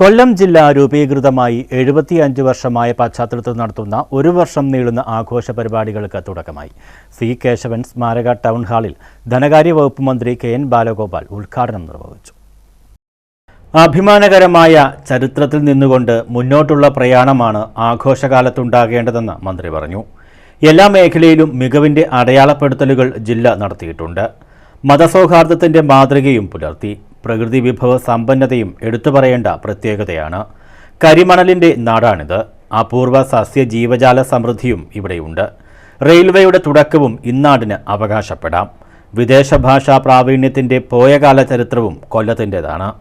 കൊല്ലം ജില്ല രൂപീകൃതമായി എഴുപത്തിയഞ്ച് വർഷമായ പശ്ചാത്തലത്തിൽ നടത്തുന്ന ഒരു വർഷം നീളുന്ന ആഘോഷ പരിപാടികൾക്ക് തുടക്കമായി. സി കേശവൻ സ്മാരക ടൗൺ ഹാളിൽ ധനകാര്യ വകുപ്പ് മന്ത്രി കെ എൻ ബാലഗോപാൽ ഉദ്ഘാടനം നിർവഹിച്ചു. അഭിമാനകരമായ ചരിത്രത്തിൽ നിന്നുകൊണ്ട് മുന്നോട്ടുള്ള പ്രയാണമാണ് ആഘോഷകാലത്തുണ്ടാകേണ്ടതെന്ന് മന്ത്രി പറഞ്ഞു. എല്ലാ മേഖലയിലും മികവിന്റെ അടയാളപ്പെടുത്തലുകൾ ജില്ല നടത്തിയിട്ടുണ്ട്. മതസൗഹാർദ്ദത്തിന്റെ മാതൃകയും പുലർത്തി. പ്രകൃതി വിഭവ സമ്പന്നതയും എടുത്തു പറയേണ്ട പ്രത്യേകതയാണ്. കരിമണലിന്റെ നാടാണിത്. അപൂർവ സസ്യ ജീവജാല സമൃദ്ധിയും ഇവിടെയുണ്ട്. റെയിൽവേയുടെ തുടക്കവും ഇന്നാടിന് അവകാശപ്പെടാം. വിദേശ ഭാഷാ പ്രാവീണ്യത്തിന്റെ പോയകാല ചരിത്രവും കൊല്ലത്തിന്റെതാണ്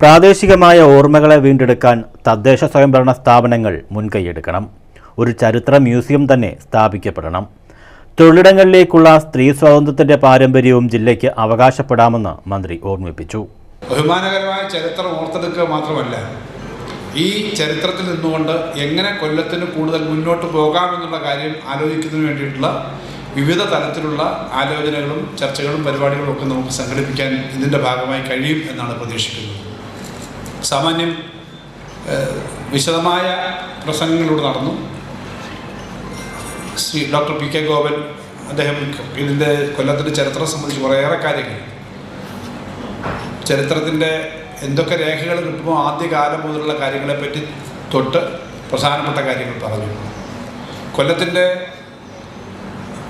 പ്രാദേശികമായ ഓർമ്മകളെ വീണ്ടെടുക്കാൻ തദ്ദേശ സ്വയംഭരണ സ്ഥാപനങ്ങൾ മുൻകൈയെടുക്കണം. ഒരു ചരിത്ര മ്യൂസിയം തന്നെ സ്ഥാപിക്കപ്പെടണം. തൊഴിലിടങ്ങളിലേക്കുള്ള സ്ത്രീ സ്വാതന്ത്ര്യത്തിന്റെ പാരമ്പര്യവും ജില്ലയ്ക്ക് അവകാശപ്പെടാമെന്ന് മന്ത്രി ഓർമ്മിപ്പിച്ചു. അഭിമാനകരമായ ചരിത്രം ഓർത്തെടുക്കുക മാത്രമല്ല ഈ ചരിത്രത്തിൽ നിന്നുകൊണ്ട് എങ്ങനെ കൊല്ലത്തിന് കൂടുതൽ മുന്നോട്ട് പോകാമെന്നുള്ള കാര്യം ആലോചിക്കുന്നതിന് വേണ്ടിയിട്ടുള്ള വിവിധ തലത്തിലുള്ള ആലോചനകളും ചർച്ചകളും പരിപാടികളും ഒക്കെ നമുക്ക് സംഘടിപ്പിക്കാൻ ഇതിന്റെ ഭാഗമായി കഴിയും എന്നാണ് പ്രതീക്ഷിക്കുന്നത്. സാമാന്യം വിശദമായ പ്രസംഗങ്ങളിലൂടെ നടന്നു. Shri doctor P K Gopan അദ്ദേഹം ഇതിന്റെ കൊല്ലത്തിന്റെ ചരിത്രം സംബന്ധിച്ച് കുറേയേറെ കാര്യങ്ങൾ. ചരിത്രത്തിന്റെ എന്തൊക്കെ രേഖകൾ കിട്ടുമോ ആദ്യകാലം മുതലുള്ള കാര്യങ്ങളെപ്പറ്റി തൊട്ട് പ്രധാനപ്പെട്ട കാര്യങ്ങൾ പറഞ്ഞു. കൊല്ലത്തിന്റെ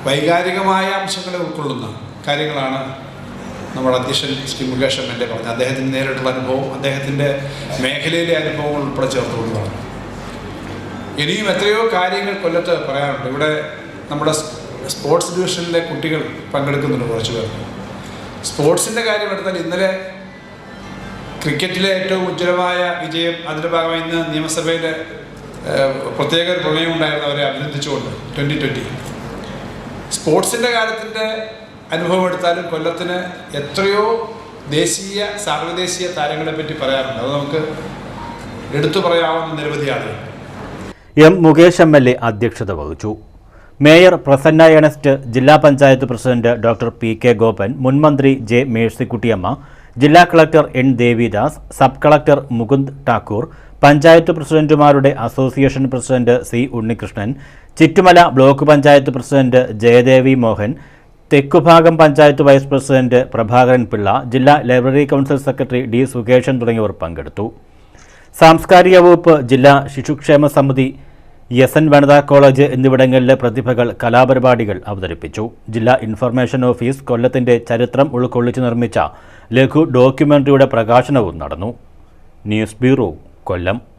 വൈകാരികമായ അംശങ്ങളെ ഉൾക്കൊള്ളുന്ന കാര്യങ്ങളാണ് നമ്മുടെ അധ്യക്ഷൻ ശ്രീ മുകേഷ് എം എന്റെ പറഞ്ഞത്. അദ്ദേഹത്തിന്റെ നേരിട്ടുള്ള അനുഭവം അദ്ദേഹത്തിന്റെ മേഖലയിലെ അനുഭവങ്ങൾ ഉൾപ്പെടെ ചേർത്തുകൊണ്ട് പറഞ്ഞു. ഇനിയും എത്രയോ കാര്യങ്ങൾ കൊല്ലത്ത് പറയാനുണ്ട്. ഇവിടെ നമ്മുടെ സ്പോർട്സ് ഡിവിഷനിലെ കുട്ടികൾ പങ്കെടുക്കുന്നുണ്ട് കുറച്ച് പേർ. സ്പോർട്സിന്റെ കാര്യം എടുത്താൽ ഇന്നലെ ക്രിക്കറ്റിലെ ഏറ്റവും ഉജ്ജ്വലമായ വിജയം അതിന്റെ ഭാഗമായി ഇന്ന് നിയമസഭയിൽ പ്രത്യേക ഒരു പ്രമേയം ഉണ്ടായിരുന്നു അവരെ അഭിനന്ദിച്ചുകൊണ്ട് ട്വന്റി ട്വന്റി സ്പോർട്സിന്റെ കാര്യത്തിന്റെ അനുഭവം എടുത്താലും കൊല്ലത്തിന് എത്രയോ ദേശീയ സാർവദേശീയ താരങ്ങളെ പറ്റി പറയാറുണ്ട്. അത് നമുക്ക് എടുത്തു പറയാവുന്ന നിരവധി ആളുകൾ. M Mukesh M L A അധ്യക്ഷത വഹിച്ചു. മേയർ പ്രസന്ന എണസ്റ്റ് ജില്ലാ panchayat president doctor P K Gopan മുൻമന്ത്രി ജെ മേഴ്സിക്കുട്ടിയമ്മ ജില്ലാ collector N Devidas sub collector Mukund Thakur panchayat പ്രസിഡന്റുമാരുടെ association president C Unnikrishnan Chittumala block panchayat president Jayadevi Mohan Thekkumbhagam panchayat vice president Prabhakaran Pillai ജില്ലാ library council secretary D Sukeshan തുടങ്ങിയവർ പങ്കെടുത്തു. സാംസ്കാരിക വകുപ്പ് ജില്ലാ ശിശുക്ഷേമ സമിതി എസ് എൻ വനിതാ college എന്നിവിടങ്ങളിലെ പ്രതിഭകൾ കലാപരിപാടികൾ അവതരിപ്പിച്ചു. ജില്ലാ ഇൻഫർമേഷൻ ഓഫീസ് കൊല്ലത്തിന്റെ ചരിത്രം ഉൾക്കൊള്ളിച്ച് നിർമ്മിച്ച ലഘു ഡോക്യുമെന്ററിയുടെ പ്രകാശനവും നടന്നു. News bureau Kollam.